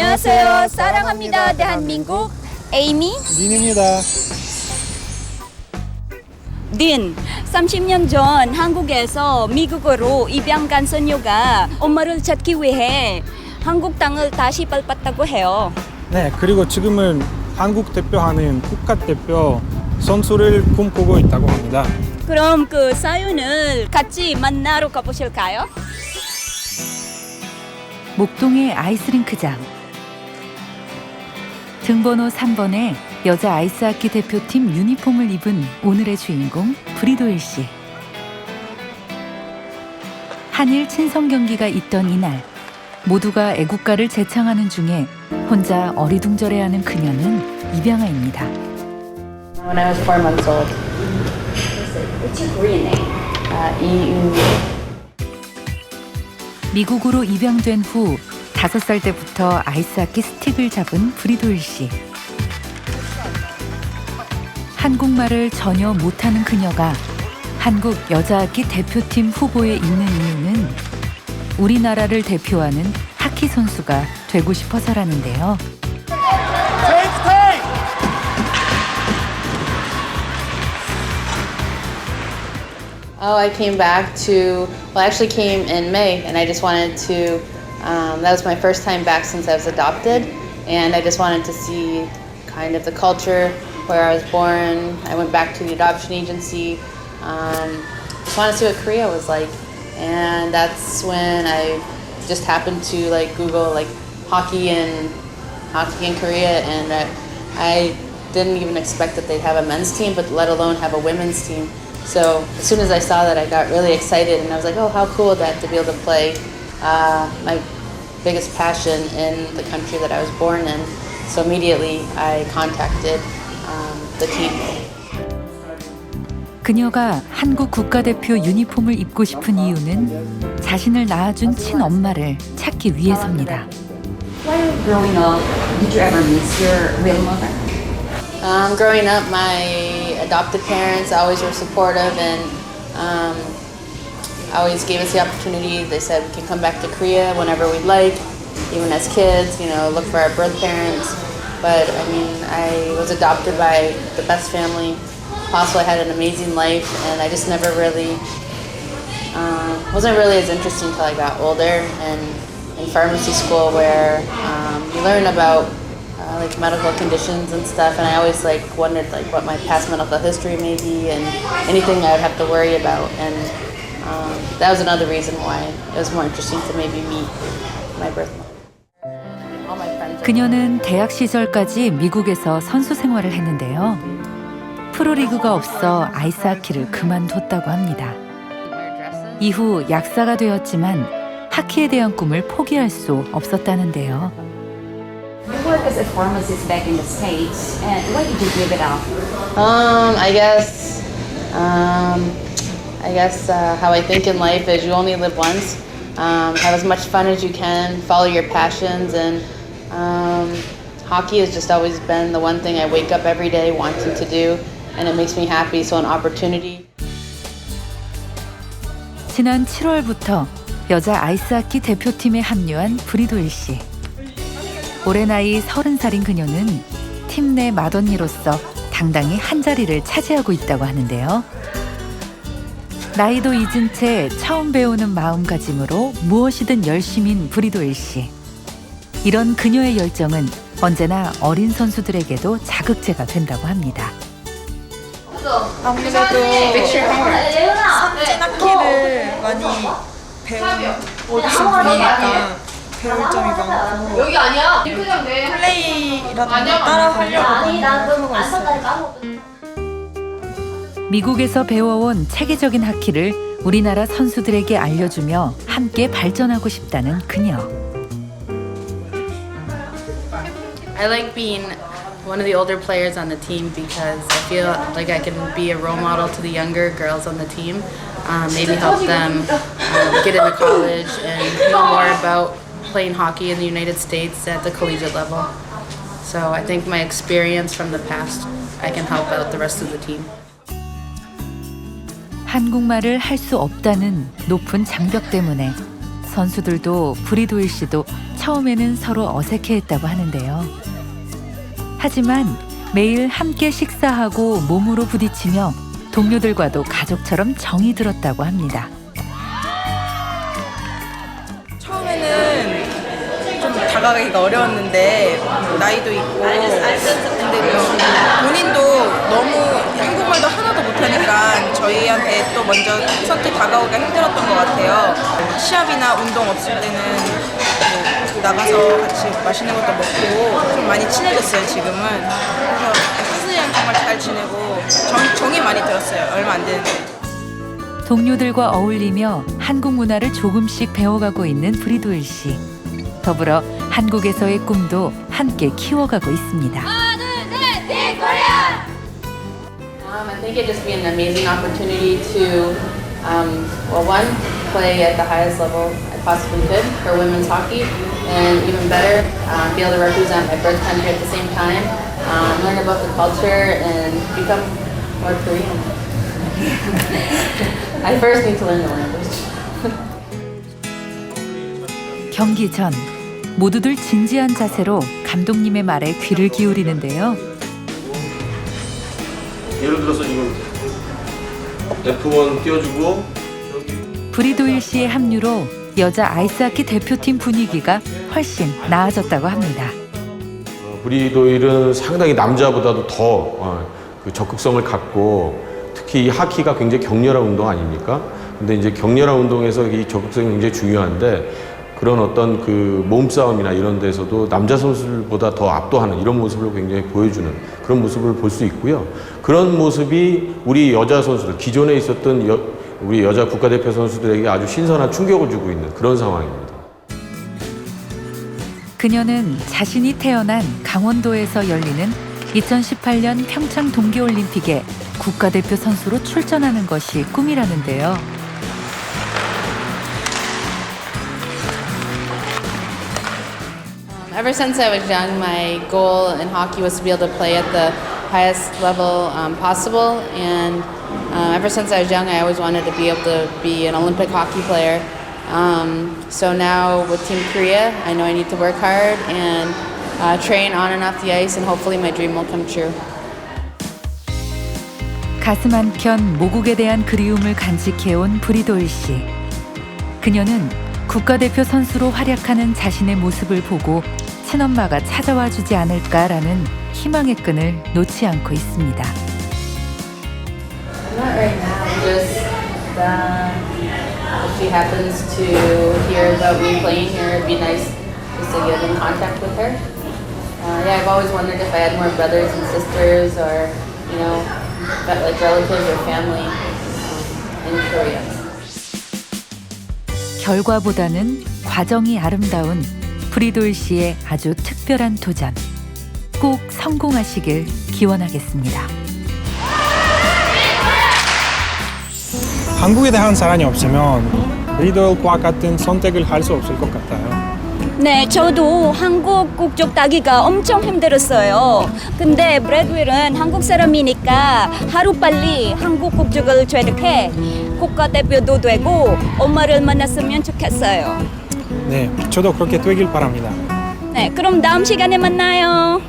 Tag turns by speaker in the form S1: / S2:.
S1: 안녕하세요. 사랑합니다. 대한민국. 에이미.
S2: 닌입니다.
S1: 딘. 30년 전 한국에서 미국으로 입양 간 소녀가 엄마를 찾기 위해 한국 땅을 다시 밟았다고 해요.
S2: 네, 그리고 지금은 한국 대표하는 국가 대표 선수를 꿈꾸고 있다고 합니다.
S1: 그럼 그 사연을 같이 만나러 가보실까요?
S3: 목동의 아이스링크장. 등번호 3번의 여자 아이스하키 대표팀 유니폼을 입은 오늘의 주인공 브리도일 씨. 한일 친선 경기가 있던 이날 모두가 애국가를 재창하는 중에 혼자 어리둥절해하는 그녀는 입양아입니다.
S4: When I was four months old,
S1: What's your Korean name?
S4: uh, EU
S3: 미국으로 입양된 후 다섯 살 때부터 아이스하키 스틱을 잡은 브리도일 씨. 한국말을 전혀 못하는 그녀가 한국 여자하키 대표팀 후보에 있는 이유는 우리나라를 대표하는 하키 선수가 되고 싶어서라는데요.
S4: Oh, I came back to, well, I actually came in May and I just wanted to, um, that was my first time back since I was adopted. And I just wanted to see kind of the culture where I was born. I went back to the adoption agency. Um, just wanted to see what Korea was like. And that's when I just happened to like Google like hockey and hockey in Korea. And I, I didn't even expect that they'd have a men's team, but let alone have a women's team. So as soon as I saw that, I got really excited, and I was like, "Oh, how cool that to be able to play uh, my biggest passion in the country that I was born in?" So immediately, I contacted um, the team.
S3: 그녀가 한국 국가대표 유니폼을 입고 싶은 이유는 자신을 낳아준 친엄마를 찾기 위해서입니다.
S1: While growing up, did you ever miss your real mother?
S4: Um, growing up, my adopted parents always were supportive and um, always gave us the opportunity. They said we can come back to Korea whenever we'd like, even as kids, you know, look for our birth parents. But I mean, I was adopted by the best family possible. I had an amazing life, and I just never really um, wasn't really as interesting until I got older and in pharmacy school where um, you learn about uh, like medical conditions and stuff and I always like wondered like what my past medical history may be and anything I would have to worry about and um, that was another reason why it was more interesting to maybe meet my birth mother. All my friends
S3: 그녀는 대학 시절까지 미국에서 선수 생활을 했는데요. 프로리그가 없어 아이스하키를 그만뒀다고 합니다. 이후 약사가 되었지만 하키에 대한 꿈을 포기할 수 없었다는데요.
S1: You work as a pharmacist back in the States, and why did you give it up?
S4: Um, I guess, um, I guess uh, how I think in life is you only live once. Um, have as much fun as you can, follow your passions, and um, hockey has just always been the one thing I wake up every day wanting to do, and it makes me happy. So an opportunity.
S3: 지난 7월부터 여자 아이스하키 대표팀에 합류한 브리도일 씨. 올해 나이 30살인 그녀는 팀 내 맏언니로서 당당히 한 자리를 차지하고 있다고 하는데요. 나이도 잊은 채 처음 배우는 마음가짐으로 무엇이든 열심인 브리도일 씨. 이런 그녀의 열정은 언제나 어린 선수들에게도 자극제가 된다고 합니다.
S5: 아무래도 선진악기를 많이 배우는 분이니까 배울 점이 많고
S6: 여기 아니야.
S5: 플레이라든가
S6: 아니야.
S5: 따라 하려고 많이
S6: 그런
S5: 하고 있어요.
S3: 미국에서 배워온 체계적인 하키를 우리나라 선수들에게 알려주며 함께 발전하고 싶다는 그녀.
S4: I like being one of the older players on the team because I feel like I can be a role model to the younger girls on the team. Um, maybe help them um, get into college and know more about playing hockey in the United States at the collegiate level. So I think my experience from the past, I can help out the rest of the team.
S3: 한국말을 할 수 없다는 높은 장벽 때문에 선수들도 브리도일 씨도 처음에는 서로 어색해했다고 하는데요. 하지만 매일 함께 식사하고 몸으로 부딪히며 동료들과도 가족처럼 정이 들었다고 합니다.
S5: 처음에는 좀 다가가기가 어려웠는데 나이도 있고 근데 또 본인도 너무 한국말도 하나도 못 하니까 저희한테 또 먼저 선뜻 다가오기가 힘들었던 것 같아요. 시합이나 운동 없을 때는 뭐 나가서 같이 맛있는 것도 먹고 좀 많이 친해졌어요 지금은. 그래서 선수들이랑 정말 잘 지내고 정, 정이 많이 들었어요. 얼마 안 되는데.
S3: 동료들과 어울리며 한국 문화를 조금씩 배워가고 있는 브리도일 씨. 더불어 한국에서의 꿈도 함께 키워가고 있습니다.
S4: I think it'd just be an amazing opportunity to, um, well, one, play at the highest level I possibly could for women's hockey, and even better, um, be able to represent my birth country at the same time, um, learn about the culture, and become more Korean. I first need to learn the language.
S3: 경기 전 모두들 진지한 자세로 감독님의 말에 귀를 기울이는데요.
S6: 예를 들어서 지금 F1 띄워주고
S3: 브리도일 씨의 합류로 여자 아이스하키 대표팀 분위기가 훨씬 나아졌다고 합니다.
S6: 어, 브리도일은 상당히 남자보다도 더 어, 그 적극성을 갖고 특히 이 하키가 굉장히 격렬한 운동 아닙니까? 근데 이제 격렬한 운동에서 이 적극성이 굉장히 중요한데 그런 어떤 그 몸싸움이나 이런 데서도 남자 선수들보다 더 압도하는 이런 모습을 굉장히 보여주는 그런 모습을 볼 수 있고요. 그런 모습이 우리 여자 선수들 기존에 있었던 여- 우리 여자 국가대표 선수들에게 아주 신선한 충격을 주고 있는 그런 상황입니다.
S3: 그녀는 자신이 태어난 강원도에서 열리는 2018년 평창 동계올림픽에 국가대표 선수로 출전하는 것이 꿈이라는데요.
S4: Ever since I was young, my goal in hockey was to be able to play at the highest level um, possible. And uh, ever since I was young, I always wanted to be able to be an Olympic hockey player. Um, so now with Team Korea, I know I need to work hard and uh, train on and off the ice, and hopefully my dream will come true.
S3: 가슴 한켠 모국에 대한 그리움을 간직해온 브리도일 씨. 그녀는 국가대표 선수로 활약하는 자신의 모습을 보고 친엄마가 찾아와 주지 않을까라는 희망의 끈을 놓지 않고 있습니다.
S4: Not right now. Just uh, if she happens to hear about me playing here, it'd be nice just to get in contact with her. Uh, yeah, I've always wondered if I had more brothers and sisters, or you know, like relatives or family um, in Korea.
S3: 결과보다는 과정이 아름다운 브리도일 씨의 아주 특별한 도전. 꼭 성공하시길 기원하겠습니다.
S2: 한국에 대한 사랑이 없으면 리더과 같은 선택을 할 수 없을 것 같아요.
S1: 네, 저도 한국 국적 따기가 엄청 힘들었어요. 근데 브래드윌은 한국 사람이니까 하루빨리 한국 국적을 취득해 국가대표도 되고 엄마를 만났으면 좋겠어요.
S2: 네, 저도 그렇게 되길 바랍니다.
S1: 네, 그럼 다음 시간에 만나요.